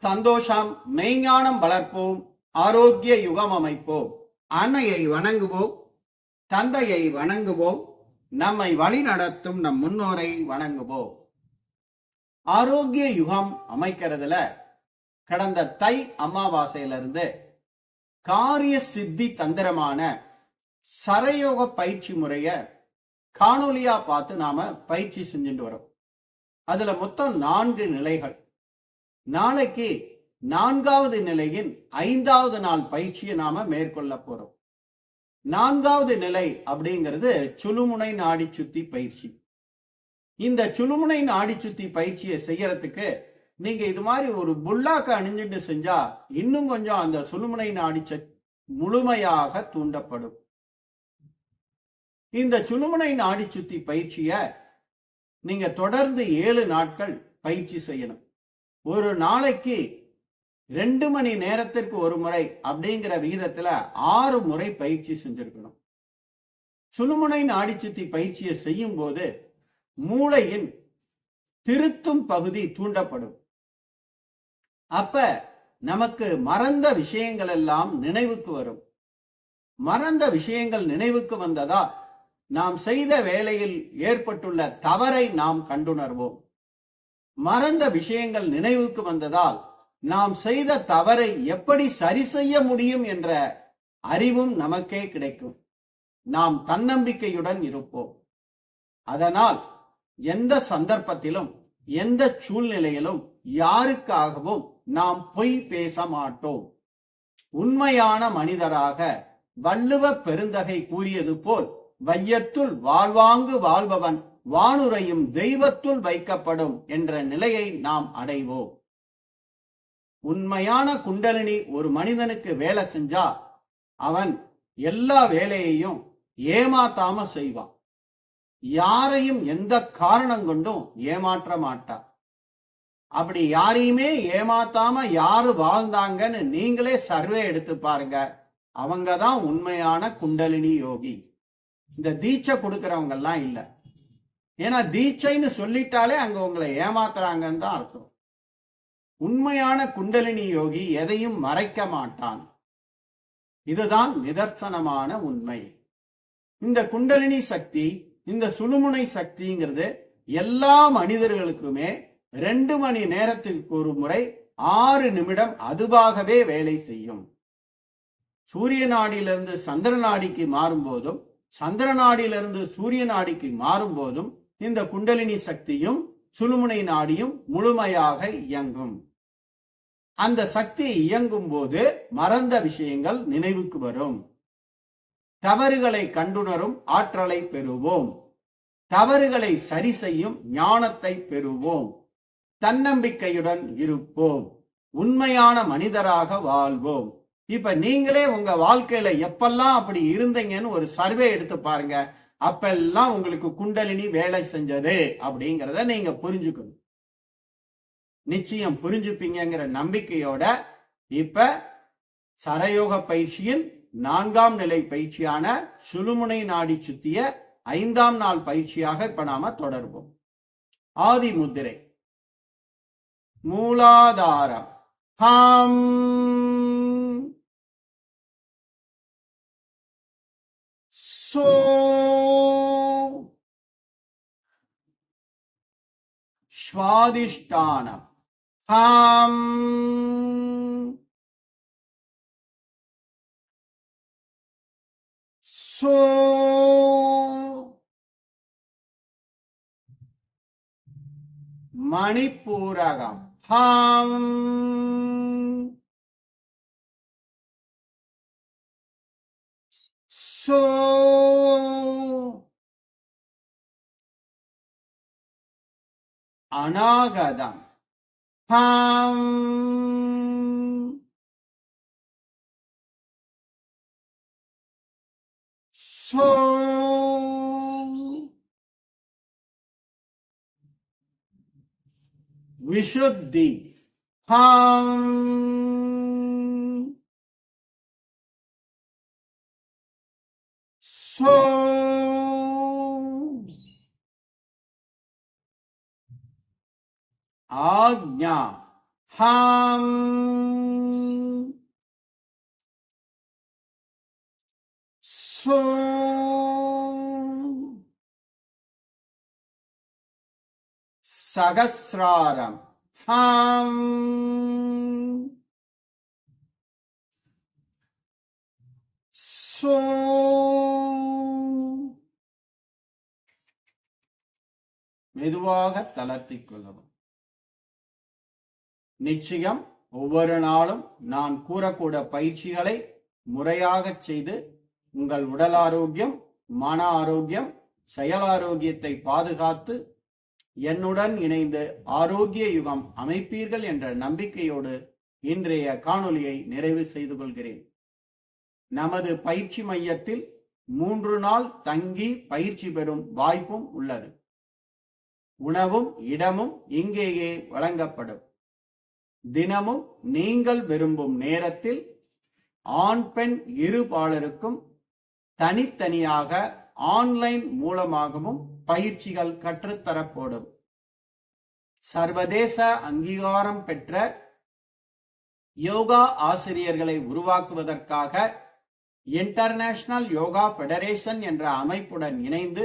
சந்தோஷம் மெய்ஞானம் வளர்ப்போம் ஆரோக்கிய யுகம் அமைப்போம். அன்னையை வணங்குவோம் தந்தையை வணங்குவோம் நம்மை வழி நடத்தும் நம் முன்னோரை வணங்குவோம். ஆரோக்கிய யுகம் அமைக்கிறதுல கடந்த தை அமாவாசையிலிருந்து காரிய சித்தி தந்திரமான சரயோக பயிற்சி முறைய காணொலியா பார்த்து நாம பயிற்சி செஞ்சுட்டு வரோம். அதுல மொத்தம் நான்கு நிலைகள். நாளைக்கு நான்காவது நிலையின் ஐந்தாவது நாள் பயிற்சியை நாம மேற்கொள்ள போறோம். நான்காவது நிலை அப்படிங்கிறது சுழுமுனை நாடி சுத்தி பயிற்சி. இந்த சுழுமுனை நாடி சுத்தி பயிற்சியை செய்யறதுக்கு நீங்க இது மாதிரி ஒரு புல்லாக்க அணிஞ்சிட்டு செஞ்சா இன்னும் கொஞ்சம் அந்த சுழுமுனை நாடி முழுமையாக தூண்டப்படும். இந்த சுழுமுனை நாடி சுத்தி பயிற்சிய நீங்க தொடர்ந்து ஏழு நாட்கள் பயிற்சி செய்யணும். ஒரு நாளைக்கு ரெண்டு மணி நேரத்திற்கு ஒரு முறை அப்படிங்கிற விகிதத்துல ஆறு முறை பயிற்சி செஞ்சிருக்கணும். சுழுமுனை நாடி சுத்தி பயிற்சியை செய்யும் போது மூளையின் திருத்தும் பகுதி தூண்டப்படும். அப்ப நமக்கு மறந்த விஷயங்கள் எல்லாம் நினைவுக்கு வரும். மறந்த விஷயங்கள் நினைவுக்கு வந்ததா நாம் செய்த வேளையில் ஏற்பட்டுள்ள தவறை நாம் கண்டுணர்வோம். மறந்த விஷயங்கள் நினைவுக்கு வந்ததால் நாம் செய்த தவறை எப்படி சரி செய்ய முடியும் என்ற அறிவும் நமக்கே கிடைக்கும். நாம் தன்னம்பிக்கையுடன் இருப்போம். அதனால் எந்த சந்தர்ப்பத்திலும் எந்த சூழ்நிலையிலும் யாருக்காகவும் நாம் பொய் பேச மாட்டோம். உண்மையான மனிதராக வள்ளுவ பெருந்தகை கூறியது போல் வையத்துள் வாழ்வாங்கு வாழ்பவன் வானுரையும் தெய்வத்துள் வைக்கப்படும் என்ற நிலையை நாம் அடைவோம். உண்மையான குண்டலினி ஒரு மனிதனுக்கு வேலை செஞ்சா அவன் எல்லா வேலையையும் ஏமாத்தாம செய்வான். யாரையும் எந்த காரணம் கொண்டும் ஏமாற்ற மாட்டான். அப்படி யாரையுமே ஏமாத்தாம யாரு வாழ்ந்தாங்கன்னு நீங்களே சர்வே எடுத்து பாருங்க. அவங்க தான் உண்மையான குண்டலினி யோகி. இந்த தீட்சை கொடுக்கறவங்க எல்லாம் இல்ல. ஏன்னா தீட்சைன்னு சொல்லிட்டாலே அங்க உங்களை ஏமாத்துறாங்கன்னு தான் அர்த்தம். உண்மையான குண்டலினி யோகி எதையும் மறைக்க மாட்டான். இதுதான் நிதர்சனமான உண்மை. இந்த குண்டலினி சக்தி இந்த சுழுமுனை சக்திங்கிறது எல்லா மனிதர்களுக்குமே ரெண்டு மணி நேரத்திற்கு ஒரு முறை ஆறு நிமிடம் அதுவாகவே வேலை செய்யும். சூரிய நாடியிலிருந்து சந்திர நாடிக்கு மாறும்போதும் சந்திர நாடியிலிருந்து சூரிய நாடிக்கு மாறும்போதும் இந்த குண்டலினி சக்தியும் சுழுமுனை நாடியும் முழுமையாக இயங்கும். அந்த சக்தி இயங்கும் போது மறந்த விஷயங்கள் நினைவுக்கு வரும். தவறுகளை கண்டுணரும் ஆற்றலை பெறுவோம். தவறுகளை சரி செய்யும் ஞானத்தை பெறுவோம். தன்னம்பிக்கையுடன் இருப்போம். உண்மையான மனிதராக வாழ்வோம். இப்ப நீங்களே உங்க வாழ்க்கையில எப்பெல்லாம் அப்படி இருந்தீங்கன்னு ஒரு சர்வே எடுத்து பாருங்க. அப்பெல்லாம் உங்களுக்கு குண்டலினி வேலை செஞ்சது அப்படிங்கிறத நீங்க புரிஞ்சுக்கணும். நிச்சயம் புரிஞ்சுப்பீங்கங்கிற நம்பிக்கையோட இப்ப சரயோக பயிற்சியின் நான்காம் நிலை பயிற்சியான சுழுமுனை நாடி சுத்திய ஐந்தாம் நாள் பயிற்சியாக இப்ப நாம தொடர்வோம். ஆதி முதிரை மூலாதாரம். ஹாம். ो स्वादिष्टान् हाम् सो मणिपूरकम् हाम् So, Anagatam. Ham. So, Vishuddhi. Ham. सो आज्ञा हम सो सहस्रारम हम सो மெதுவாக தளர்த்திக் கொள்ளவும். நிச்சயம் ஒவ்வொரு நாளும் நான் கூறக்கூட பயிற்சிகளை முறையாகச் செய்து உங்கள் உடல் ஆரோக்கியம் மன ஆரோக்கியம் செயல் ஆரோக்கியத்தை பாதுகாத்து என்னுடன் இணைந்து ஆரோக்கிய யுகம் அமைப்பீர்கள் என்ற நம்பிக்கையோடு இன்றைய காணொலியை நிறைவு செய்து கொள்கிறேன். நமது பயிற்சி மையத்தில் மூன்று நாள் தங்கி பயிற்சி பெறும் வாய்ப்பும் உள்ளது. உணவும் இடமும் இங்கேயே வழங்கப்படும். தினமும் நீங்கள் விரும்பும் நேரத்தில் ஆண் பெண் இருபாலருக்கும் தனித்தனியாக ஆன்லைன் மூலமாகவும் பயிற்சிகள் கற்றுத்தரப்படும். சர்வதேச அங்கீகாரம் பெற்ற யோகா ஆசிரியர்களை உருவாக்குவதற்காக இன்டர்நேஷனல் யோகா ஃபெடரேஷன் என்ற அமைப்புடன் இணைந்து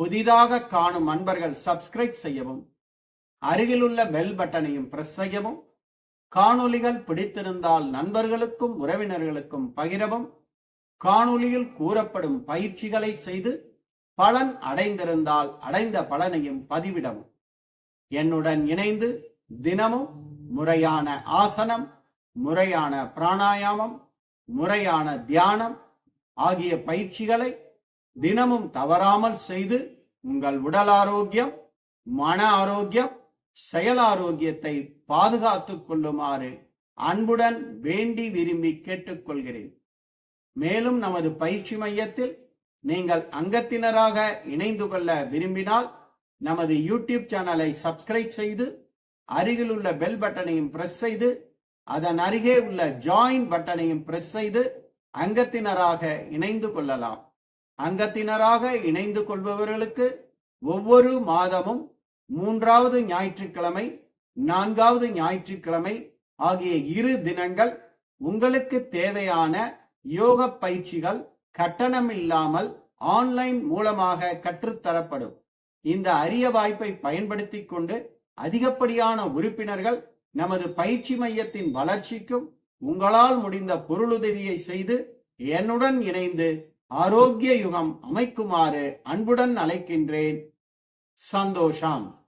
புதிதாக காணும் அன்பர்கள் சப்ஸ்கிரைப் செய்யவும் அருகிலுள்ள பெல் பட்டனையும் பிரஸ் செய்யவும் காணொலிகள் பிடித்திருந்தால் நண்பர்களுக்கும் உறவினர்களுக்கும் பகிரவும் காணொளியில் கூறப்படும் பயிற்சிகளை செய்து பலன் அடைந்திருந்தால் அடைந்த பலனையும் பதிவிடவும். என்னுடன் இணைந்து தினமும் முறையான ஆசனம் முறையான பிராணாயாமம் முறையான தியானம் ஆகிய பயிற்சிகளை தினமும் தவறாமல் செய்து உங்கள் உடல் ஆரோக்கியம் மன ஆரோக்கியம் செயல் ஆரோக்கியத்தை பாதுகாத்துக் கொள்ளுமாறு அன்புடன் வேண்டி விரும்பி கேட்டுக்கொள்கிறேன். மேலும் நமது பயிற்சி மையத்தில் நீங்கள் அங்கத்தினராக இணைந்து கொள்ள விரும்பினால் நமது யூடியூப் சேனலை சப்ஸ்கிரைப் செய்து அருகில் உள்ள பெல் பட்டனையும் பிரஸ் செய்து அதன் அருகே உள்ள ஜாயின் பட்டனையும் பிரஸ் செய்து அங்கத்தினராக இணைந்து கொள்ளலாம். அங்கத்தினராக இணைந்து கொள்பவர்களுக்கு ஒவ்வொரு மாதமும் மூன்றாவது ஞாயிற்றுக்கிழமை நான்காவது ஞாயிற்றுக்கிழமை ஆகிய இரு தினங்கள் உங்களுக்கு தேவையான யோக பயிற்சிகள் கட்டணம் இல்லாமல் ஆன்லைன் மூலமாக கற்றுத்தரப்படும். இந்த அரிய வாய்ப்பை பயன்படுத்தி கொண்டு அதிகப்படியான உறுப்பினர்கள் நமது பயிற்சி மையத்தின் வளர்ச்சிக்கும் உங்களால் முடிந்த பொருளுதவியை செய்து என்னுடன் இணைந்து ஆரோக்கிய யுகம் அமைக்குமாறு அன்புடன் அழைக்கின்றேன். சந்தோஷம்.